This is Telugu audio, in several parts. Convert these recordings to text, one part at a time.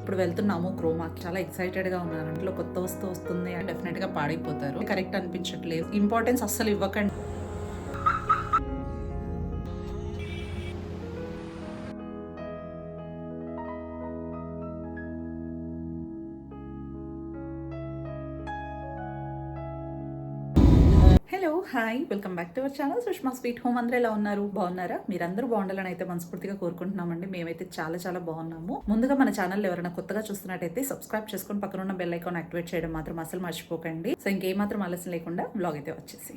ఇప్పుడు వెళ్తున్నాము క్రోమాకి చాలా ఎక్సైటెడ్గా ఉన్నాను ఇంట్లో కొత్త వస్తువు వస్తుంది. అని డెఫినెట్గా పాడైపోతారు. కరెక్ట్ అనిపించట్లేదు. ఇంపార్టెన్స్ అస్సలు ఇవ్వకండి. Hello hi welcome back to our channel Sushma sweet home అందరూ ఎలా ఉన్నారు? బాగున్నారా? మీరందరూ బాగుండాలని అయితే మనస్ఫూర్తిగా కోరుకుంటున్నామండి. మేమైతే చాలా చాలా బాగున్నాము. ముందుగా మన ఛానల్ ఎవరైనా కొత్తగా చూస్తున్నట్టయితే సబ్స్క్రైబ్ చేసుకొని పక్కన ఉన్న బెల్ ఐకాన్ యాక్టివేట్ చేయడం మాత్రం అసలు మర్చిపోకండి. సో ఇంకేమాత్రం ఆలస్యం లేకుండా బ్లాగ్ అయితే వచ్చేసి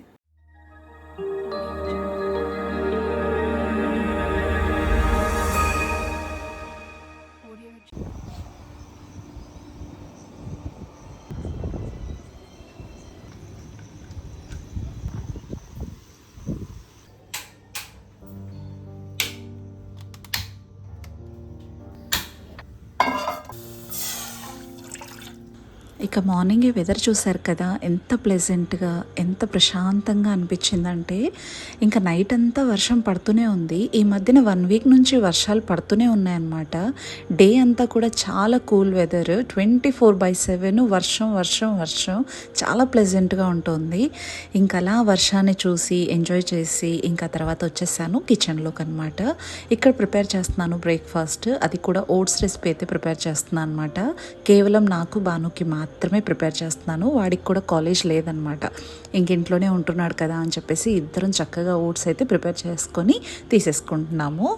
ఇక మార్నింగే వెదర్ చూశారు కదా ఎంత ప్లెజెంట్గా ఎంత ప్రశాంతంగా అనిపించిందంటే ఇంకా నైట్ అంతా వర్షం పడుతూనే ఉంది. ఈ మధ్యన వన్ వీక్ నుంచి వర్షాలు పడుతూనే ఉన్నాయన్నమాట. డే అంతా కూడా చాలా cool weather twenty four by seven వర్షం వర్షం వర్షం చాలా ప్లెజెంట్గా ఉంటుంది. ఇంకా అలా వర్షాన్ని చూసి ఎంజాయ్ చేసి ఇంకా తర్వాత వచ్చేసాను కిచెన్లోకి అనమాట ఇక్కడ ప్రిపేర్ చేస్తున్నాను బ్రేక్ఫాస్ట్ అది కూడా ఓట్స్ రెసిపీ అయితే ప్రిపేర్ చేస్తున్నాను అనమాట కేవలం నాకు బానుకి మాత్రమే ప్రిపేర్ చేస్తున్నాను. వాడికి కూడా కాలేజ్ లేదనమాట. ఇంక ఇంట్లోనే ఉంటున్నాడు కదా అని చెప్పేసి ఇద్దరం చక్కగా ఓట్స్ అయితే ప్రిపేర్ చేసుకొని తీసేసుకుంటున్నాము.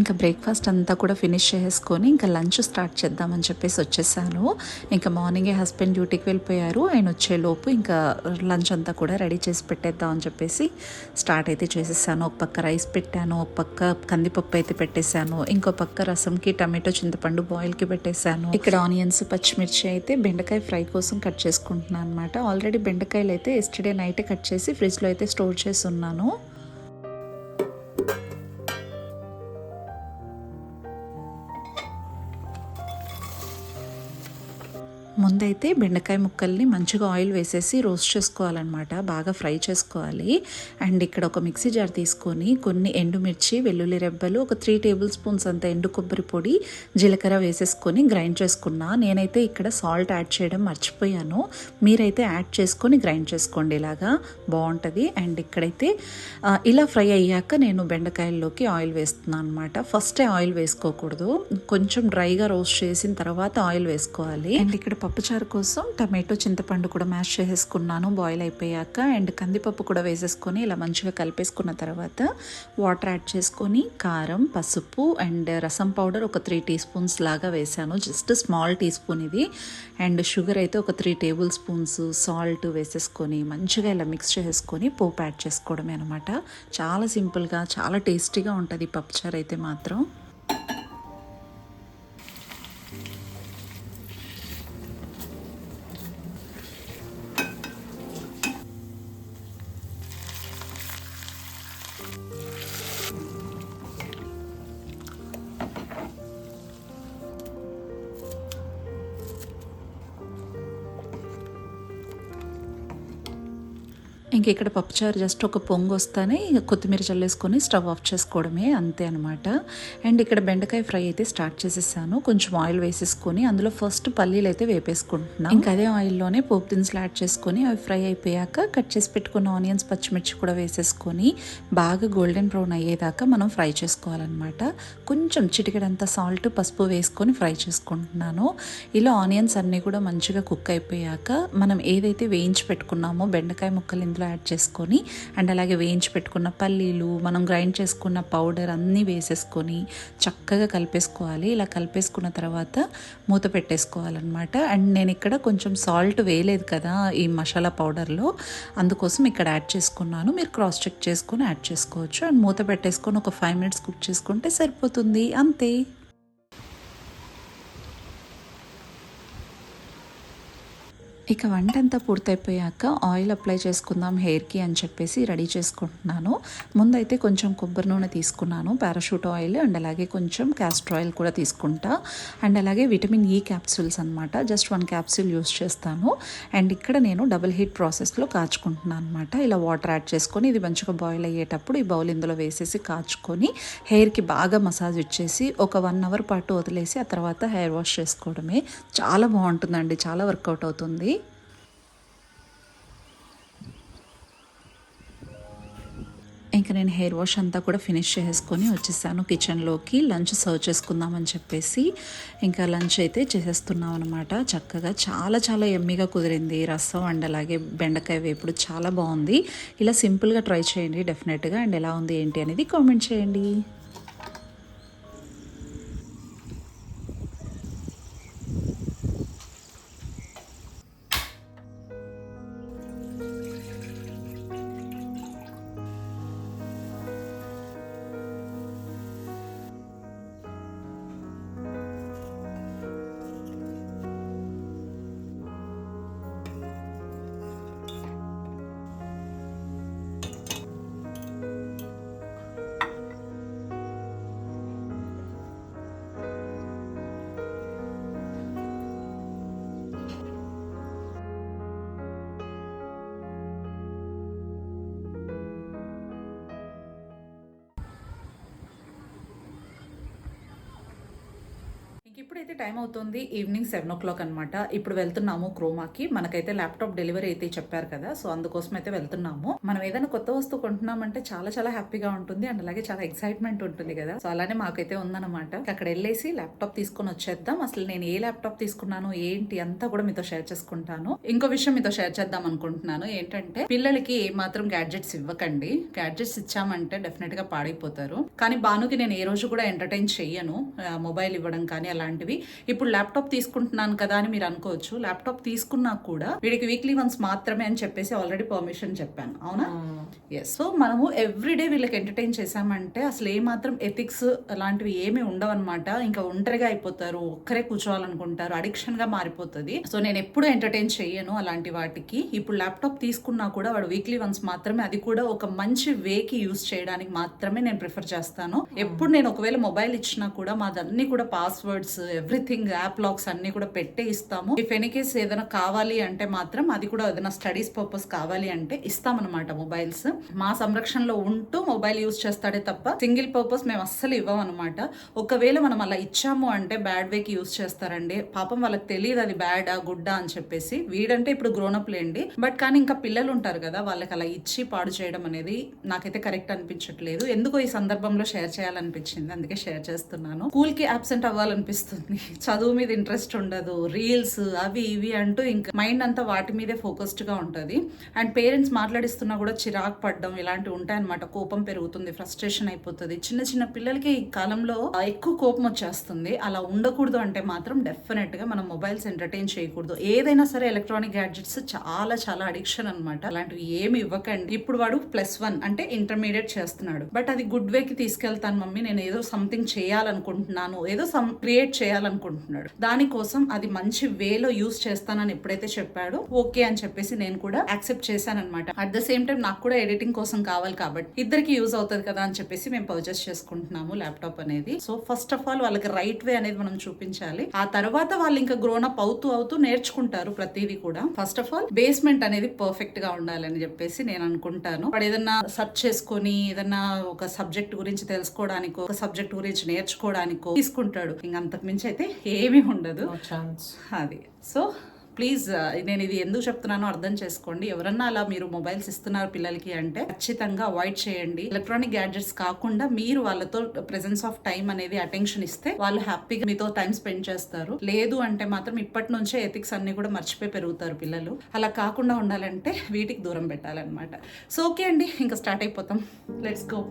ఇంకా బ్రేక్ఫాస్ట్ అంతా కూడా ఫినిష్ చేసుకొని ఇంకా లంచ్ స్టార్ట్ చేద్దామని చెప్పేసి వచ్చేసాను. ఇంకా మార్నింగే హస్బెండ్ డ్యూటీకి వెళ్ళిపోయారు. ఆయన వచ్చేలోపు ఇంకా లంచ్ అంతా కూడా రెడీ చేసి పెట్టేద్దాం అని చెప్పేసి స్టార్ట్ అయితే చేసేసాను. ఒక పక్క రైస్ పెట్టాను ఒక పక్క కందిపప్పు అయితే పెట్టేశాను. ఇంకో పక్క రసంకి టమాటో చింతపండు బాయిల్కి పెట్టేశాను. ఇక్కడ ఆనియన్స్ పచ్చిమిర్చి అయితే బెండకాయ ఫ్రై కోసం కట్ చేసుకుంటున్నాను అనమాట ఆల్రెడీ బెండకాయలు అయితే ఎస్టర్డే నైటే కట్ చేసి ఫ్రిడ్జ్లో అయితే స్టోర్ చేసి ఉన్నాను. ముందైతే బెండకాయ ముక్కల్ని మంచిగా ఆయిల్ వేసేసి రోస్ట్ చేసుకోవాలన్నమాట. బాగా ఫ్రై చేసుకోవాలి. అండ్ ఇక్కడ ఒక మిక్సీ జార్ తీసుకొని కొన్ని ఎండుమిర్చి వెల్లుల్లి రెబ్బలు ఒక త్రీ టేబుల్ స్పూన్స్ అంత ఎండు కొబ్బరి పొడి జీలకర్ర వేసేసుకొని గ్రైండ్ చేసుకున్నా. నేనైతే ఇక్కడ సాల్ట్ యాడ్ చేయడం మర్చిపోయాను. మీరైతే యాడ్ చేసుకొని గ్రైండ్ చేసుకోండి ఇలాగా. బాగుంటుంది. అండ్ ఇక్కడైతే ఇలా ఫ్రై అయ్యాక నేను బెండకాయల్లోకి ఆయిల్ వేస్తున్నాను అనమాట ఫస్టే ఆయిల్ వేసుకోకూడదు. కొంచెం డ్రైగా రోస్ట్ చేసిన తర్వాత ఆయిల్ వేసుకోవాలి. అండ్ ఇక్కడ పప్పు అచార్ కోసం టమాటో చింతపండు కూడా మ్యాష్ చేసేసుకున్నాను. బాయిల్ అయిపోయాక అండ్ కందిపప్పు కూడా వేసేసుకొని ఇలా మంచిగా కలిపేసుకున్న తర్వాత వాటర్ యాడ్ చేసుకొని కారం పసుపు అండ్ రసం పౌడర్ ఒక త్రీ టీ స్పూన్స్ లాగా వేసాను జస్ట్ స్మాల్ టీ స్పూన్ ఇది. అండ్ షుగర్ అయితే ఒక త్రీ టేబుల్ స్పూన్స్ సాల్ట్ వేసేసుకొని మంచిగా ఇలా మిక్స్ చేసుకొని పోపు యాడ్ చేసుకోవడమే అనమాట చాలా సింపుల్గా చాలా టేస్టీగా ఉంటుంది పప్పుచారు అయితే మాత్రం. ఇంక ఇక్కడ పప్పుచారు జస్ట్ ఒక పొంగు వస్తానే ఇక కొత్తిమీర చల్లేసుకొని స్టవ్ ఆఫ్ చేసుకోవడమే అంతే అనమాట అండ్ ఇక్కడ బెండకాయ ఫ్రై అయితే స్టార్ట్ చేసేసాను. కొంచెం ఆయిల్ వేసేసుకొని అందులో ఫస్ట్ పల్లీలు అయితే వేపేసుకుంటున్నాను ఇంకా అదే ఆయిల్లోనే పోపు దినుసులు యాడ్ చేసుకొని అవి ఫ్రై అయిపోయాక కట్ చేసి పెట్టుకున్న ఆనియన్స్ పచ్చిమిర్చి కూడా వేసేసుకొని బాగా గోల్డెన్ బ్రౌన్ అయ్యేదాకా మనం ఫ్రై చేసుకోవాలన్నమాట. కొంచెం చిటికెడంత సాల్ట్ పసుపు వేసుకొని ఫ్రై చేసుకుంటున్నాను. ఇలా ఆనియన్స్ అన్నీ కూడా మంచిగా కుక్ అయిపోయాక మనం ఏదైతే వేయించి పెట్టుకున్నామో బెండకాయ ముక్కలు ఇందులో యాడ్ చేసుకొని అండ్ అలాగే వేయించి పెట్టుకున్న పల్లీలు మనం గ్రైండ్ చేసుకున్న పౌడర్ అన్నీ వేసేసుకొని చక్కగా కలిపేసుకోవాలి. ఇలా కలిపేసుకున్న తర్వాత మూత పెట్టేసుకోవాలన్నమాట. అండ్ నేను ఇక్కడ కొంచెం సాల్ట్ వేయలేదు కదా ఈ మసాలా పౌడర్లో. అందుకోసం ఇక్కడ యాడ్ చేసుకున్నాను. మీరు క్రాస్ చెక్ చేసుకొని యాడ్ చేసుకోవచ్చు. అండ్ మూత పెట్టేసుకొని ఒక ఫైవ్ మినిట్స్ కుక్ చేసుకుంటే సరిపోతుంది. అంతే. ఇక వంట అంతా పూర్తయిపోయాక ఆయిల్ అప్లై చేసుకుందాం హెయిర్కి అని చెప్పేసి రెడీ చేసుకుంటున్నాను. ముందైతే కొంచెం కొబ్బరి నూనె తీసుకున్నాను పారాషూట్ ఆయిల్ అండ్ అలాగే కొంచెం క్యాస్టర్ ఆయిల్ కూడా తీసుకుంటా. అండ్ అలాగే విటమిన్ ఈ క్యాప్సూల్స్ అనమాట జస్ట్ వన్ క్యాప్సూల్ యూస్ చేస్తాను. అండ్ ఇక్కడ నేను డబుల్ హీట్ ప్రాసెస్లో కాచుకుంటున్నాను అనమాట ఇలా వాటర్ యాడ్ చేసుకొని ఇది మంచిగా బాయిల్ అయ్యేటప్పుడు ఈ బౌల్ ఇందులో వేసేసి కాచుకొని హెయిర్కి బాగా మసాజ్ ఇచ్చేసి ఒక వన్ అవర్ పాటు వదిలేసి ఆ తర్వాత హెయిర్ వాష్ చేసుకోవడమే. చాలా బాగుంటుందండి చాలా వర్కౌట్ అవుతుంది. ఇంకా నేను హెయిర్ వాష్ అంతా కూడా ఫినిష్ చేసుకొని వచ్చేసాను కిచెన్లోకి. లంచ్ సర్వ్ చేసుకుందామని చెప్పేసి ఇంకా లంచ్ అయితే చేసేస్తున్నాం అనమాట చక్కగా చాలా చాలా ఎమ్మిగా కుదిరింది. రసం అండ్ అలాగే బెండకాయ వేపుడు చాలా బాగుంది. ఇలా సింపుల్గా ట్రై చేయండి డెఫినెట్గా. అండ్ ఎలా ఉంది ఏంటి అనేది కామెంట్ చేయండి. ఇంక ఇప్పుడైతే టైం అవుతుంది ఈవినింగ్ సెవెన్ ఓ క్లాక్ అనమాట ఇప్పుడు వెళ్తున్నాము క్రోమాకి. మనకైతే ల్యాప్టాప్ డెలివరీ అయితే చెప్పారు కదా సో అందుకోసం అయితే వెళ్తున్నాము. మనం ఏదైనా కొత్త వస్తువు కొంటున్నామంటే చాలా చాలా హ్యాపీగా ఉంటుంది. అండ్ అలాగే చాలా ఎక్సైట్మెంట్ ఉంటుంది కదా. సో అలానే మాకైతే ఉందన్నమాట. అక్కడ వెళ్ళేసి ల్యాప్టాప్ తీసుకొని వచ్చేద్దాం. అసలు నేను ఏ ల్యాప్టాప్ తీసుకున్నాను ఏంటి అంతా కూడా మీతో షేర్ చేసుకుంటాను. ఇంకో విషయం మీతో షేర్ చేద్దాం అనుకుంటున్నాను. ఏంటంటే పిల్లలకి ఏ మాత్రం గ్యాడ్జెట్స్ ఇవ్వకండి. గ్యాడ్జెట్స్ ఇచ్చామంటే డెఫినెట్గా పాడైపోతారు. కానీ భానుకి నేను ఏ రోజు కూడా ఎంటర్టైన్ చెయ్యను. మొబైల్ ఇవ్వడం కానీ అలాంటివి ఇప్పుడు ల్యాప్టాప్ తీసుకుంటున్నాను కదా అని మీరు అనుకోవచ్చు. ల్యాప్టాప్ తీసుకున్నా కూడా వీడికి వీక్లీ వన్స్ మాత్రమే అని చెప్పేసి ఆల్రెడీ పర్మిషన్ చెప్పాను. అవునా? ఎస్ సో మనము ఎవ్రీడే వీళ్ళకి ఎంటర్టైన్ చేసామంటే అసలు ఏ మాత్రం ఎథిక్స్ అలాంటివి ఏమీ ఉండవన్నమాట. ఇంకా ఒంటరిగా అయిపోతారు ఒక్కరే కూర్చోవాలనుకుంటారు అడిక్షన్గా మారిపోతుంది. సో నేను ఎప్పుడు ఎంటర్టైన్ చెయ్యను అలాంటి వాటికి. ఇప్పుడు ల్యాప్టాప్ తీసుకున్నా కూడా వాడు వీక్లీ వన్స్ మాత్రమే అది కూడా ఒక మంచి వేకి యూస్ చేయడానికి మాత్రమే నేను ప్రిఫర్ చేస్తాను. ఎప్పుడు నేను ఒకవేళ మొబైల్ ఇచ్చినా కూడా మాదన్నీ కూడా పాస్వర్డ్స్ ఎవ్రీథింగ్ యాప్ లాక్స్ అన్ని కూడా పెట్టే ఇస్తాము. ఇఫ్ ఎనీ కేస్ ఏదైనా కావాలి అంటే మాత్రం అది కూడా ఏదైనా స్టడీస్ పర్పస్ కావాలి అంటే ఇస్తామన్నమాట మొబైల్స్ మా సంరక్షణలో ఉంటూ మొబైల్ యూస్ చేస్తాడే తప్ప సింగిల్ పర్పస్ మేము అస్సలు ఇవ్వం అనమాట ఒకవేళ మనం అలా ఇచ్చాము అంటే బ్యాడ్ వేకి యూస్ చేస్తారండి. పాపం వాళ్ళకి తెలియదు అది బ్యాడా గుడ్డా అని చెప్పేసి. వీడంటే ఇప్పుడు గ్రోనప్ లేండి. బట్ కానీ ఇంకా పిల్లలు ఉంటారు కదా వాళ్ళకి అలా ఇచ్చి పాడు చేయడం అనేది నాకైతే కరెక్ట్ అనిపించట్లేదు. ఎందుకో ఈ సందర్భంలో షేర్ చేయాలనిపించింది అందుకే షేర్ చేస్తున్నాను. స్కూల్కి అబ్సెంట్ అవ్వాలనిపిస్తుంది చదువు మీద ఇంట్రెస్ట్ ఉండదు. రీల్స్ అవి ఇవి అంటూ ఇంకా మైండ్ అంతా వాటి మీదే ఫోకస్డ్గా ఉంటుంది. అండ్ పేరెంట్స్ మాట్లాడిస్తున్నా కూడా చిరాకు పడడం ఇలాంటివి ఉంటాయన్నమాట. కోపం పెరుగుతుంది ఫ్రస్ట్రేషన్ అయిపోతుంది. చిన్న చిన్న పిల్లలకి ఈ కాలంలో ఎక్కువ కోపం వచ్చేస్తుంది. అలా ఉండకూడదు అంటే మాత్రం డెఫినెట్గా మనం మొబైల్స్ ఎంటర్టైన్ చేయకూడదు. ఏదైనా సరే ఎలక్ట్రానిక్ గ్యాడ్జెట్స్ చాలా చాలా అడిక్షన్ అనమాట అలాంటివి ఏమి ఇవ్వకండి. ఇప్పుడు వాడు ప్లస్ వన్ అంటే ఇంటర్మీడియట్ చేస్తున్నాడు. బట్ అది గుడ్ వేకి తీసుకెళ్తాను మమ్మీ. నేను ఏదో సంథింగ్ చేయాలనుకుంటున్నాను. ఏదో సమ్ క్రియేట్ క్రియేట్ చేయాలనుకుంటున్నాడు. దానికోసం అది మంచి వేలో యూస్ చేస్తానని ఎప్పుడైతే చెప్పాడో ఓకే అని చెప్పేసి నేను కూడా యాక్సెప్ట్ చేశానన్నమాట. అట్ ద సేమ్ టైం నాకు కూడా ఎడిటింగ్ కోసం కావాలి కాబట్టి ఇద్దరికి యూజ్ అవుతుంది కదా అని చెప్పేసి మేము పర్చేస్ చేసుకుంటున్నాము ల్యాప్టాప్ అనేది. సో ఫస్ట్ ఆఫ్ ఆల్ వాళ్ళకి రైట్ వే అనేది మనం చూపించాలి. ఆ తర్వాత వాళ్ళు ఇంకా గ్రోన్ అప్ అవుతూ అవుతూ నేర్చుకుంటారు ప్రతిదీ కూడా. ఫస్ట్ ఆఫ్ ఆల్ బేస్మెంట్ అనేది పర్ఫెక్ట్గా ఉండాలని చెప్పేసి నేను అనుకుంటాను. వాడు ఏదన్నా సర్చ్ చేసుకొని ఏదన్నా ఒక సబ్జెక్ట్ గురించి తెలుసుకోవడానికో ఒక సబ్జెక్ట్ గురించి నేర్చుకోవడానికో తీసుకుంటాడు. ఇంకంత అంతకు మించి అయితే ఏమీ ఉండదు. అది. సో ప్లీజ్ నేను ఇది ఎందుకు చెప్తున్నానో అర్థం చేసుకోండి. ఎవరన్నా అలా మీరు మొబైల్స్ ఇస్తున్నారు పిల్లలకి అంటే ఖచ్చితంగా అవాయిడ్ చేయండి. ఎలక్ట్రానిక్ గ్యాడ్జెట్స్ కాకుండా మీరు వాళ్ళతో ప్రెసెన్స్ ఆఫ్ టైం అనేది అటెన్షన్ ఇస్తే వాళ్ళు హ్యాపీగా మీతో టైం స్పెండ్ చేస్తారు. లేదు అంటే మాత్రం ఇప్పటి నుంచే ఎథిక్స్ అన్ని కూడా మర్చిపోయి పెరుగుతారు పిల్లలు. అలా కాకుండా ఉండాలంటే వీటికి దూరం పెట్టాలన్నమాట. సో ఓకే అండి. ఇంకా స్టార్ట్ అయిపోతాం. లెట్స్ గో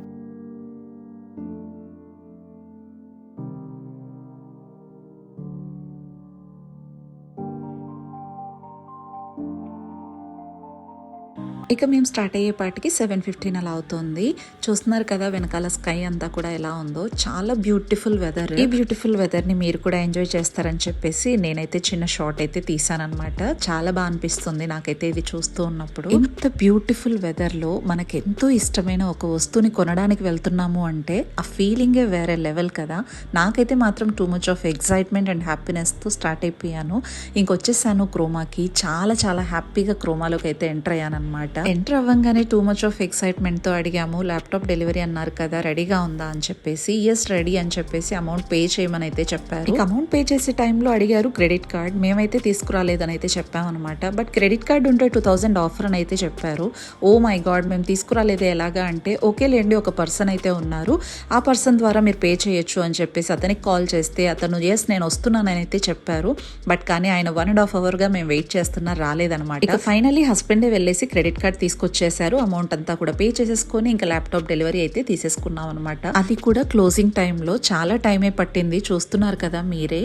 ఇక మేము స్టార్ట్ అయ్యేపాటికి సెవెన్ ఫిఫ్టీన్ అలా అవుతుంది. చూస్తున్నారు కదా వెనకాల స్కై అంతా కూడా ఎలా ఉందో. చాలా బ్యూటిఫుల్ వెదర్. ఈ బ్యూటిఫుల్ వెదర్ని మీరు కూడా ఎంజాయ్ చేస్తారని చెప్పేసి నేనైతే చిన్న షార్ట్ అయితే తీసానమాట చాలా బాగా అనిపిస్తుంది నాకైతే ఇది చూస్తూ ఉన్నప్పుడు. ఇంత బ్యూటిఫుల్ వెదర్లో మనకి ఎంతో ఇష్టమైన ఒక వస్తువుని కొనడానికి వెళ్తున్నాము అంటే ఆ ఫీలింగే వేరే లెవెల్ కదా. నాకైతే మాత్రం too much of excitement and హ్యాపీనెస్తో start అయిపోయాను. ఇంకొచ్చేసాను క్రోమాకి. చాలా చాలా హ్యాపీగా క్రోమాలోకి అయితే ఎంటర్ అయ్యాను అనమాట ఎంటర్ అవ్వగానే టూ మచ్ ఆఫ్ ఎక్సైట్మెంట్తో అడిగాము ల్యాప్టాప్ డెలివరీ అన్నారు కదా రెడీగా ఉందా? అని చెప్పేసి ఎస్ రెడీ అని చెప్పేసి అమౌంట్ పే చేయమని అయితే చెప్పారు. అమౌంట్ పే చేసే టైంలో అడిగారు క్రెడిట్ కార్డ్ మేమైతే తీసుకురాలేదని అయితే చెప్పామన్నమాట బట్ క్రెడిట్ కార్డ్ ఉంటే టూ థౌసండ్ ఆఫర్ అని అయితే చెప్పారు. ఓ మై గాడ్ మేము తీసుకురాలేదు ఎలాగా? అంటే ఓకే లేండి ఒక పర్సన్ అయితే ఉన్నారు. ఆ పర్సన్ ద్వారా మీరు పే చేయొచ్చు అని చెప్పేసి అతనికి కాల్ చేస్తే అతను ఎస్ నేను వస్తున్నానని అయితే చెప్పారు. బట్ కానీ ఆయన వన్ అండ్ హాఫ్ అవర్గా మేము వెయిట్ చేస్తున్నా రాలేదన్నమాట ఇక ఫైనలీ హస్బెండే వెళ్ళేసి క్రెడిట్ కార్డ్ తీసుకొచ్చేసారు అమౌంట్ అంతా కూడా పే చేసేసుకొని ఇంకా ల్యాప్టాప్ డెలివరీ అయితే తీసేసుకున్నాం అనమాట అది కూడా క్లోజింగ్ టైంలో చాలా టైమే పట్టింది. చూస్తున్నారు కదా మీరే.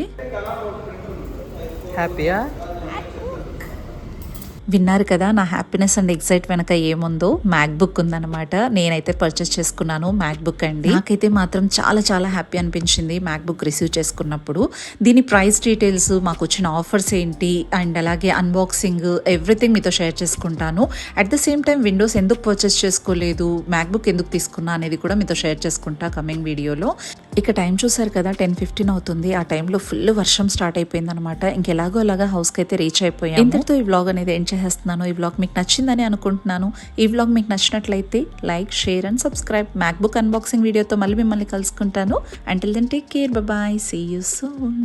హ్యాపీయా విన్నారు కదా నా హ్యాపీనెస్ అండ్ ఎక్సైట్ వెనక ఏముందో. మ్యాక్బుక్ ఉందన్నమాట. నేనైతే పర్చేస్ చేసుకున్నాను మ్యాక్బుక్ అండి. నాకైతే మాత్రం చాలా చాలా హ్యాపీ అనిపించింది మ్యాక్బుక్ రిసీవ్ చేసుకున్నప్పుడు. దీని ప్రైస్ డీటెయిల్స్ మాకు వచ్చిన ఆఫర్స్ ఏంటి అండ్ అలాగే అన్బాక్సింగ్ ఎవ్రీథింగ్ మీతో షేర్ చేసుకుంటాను. At the same time windows ఎందుకు పర్చేస్ చేసుకోలేదు మ్యాక్బుక్ ఎందుకు తీసుకున్నా అనేది కూడా మీతో షేర్ చేసుకుంటా కమింగ్ వీడియోలో ఇక టైం చూసారు కదా టెన్ ఫిఫ్టీన్ అవుతుంది. ఆ టైంలో ఫుల్ వర్షం స్టార్ట్ అయిపోయింది అనమాట ఇంకెలాగో అలాగా హౌస్కి అయితే రీచ్ అయిపోయాం ఇంతటితో ఈ బ్లాగ్ అనేది ఏం చేసేస్తున్నాను. ఈ బ్లాగ్ మీకు నచ్చిందని అనుకుంటున్నాను. ఈ బ్లాగ్ మీకు నచ్చినట్లయితే like share and subscribe. MacBook unboxing వీడియోతో మళ్ళీ మిమ్మల్ని కలుసుకుంటాను. Until then take care bye see you soon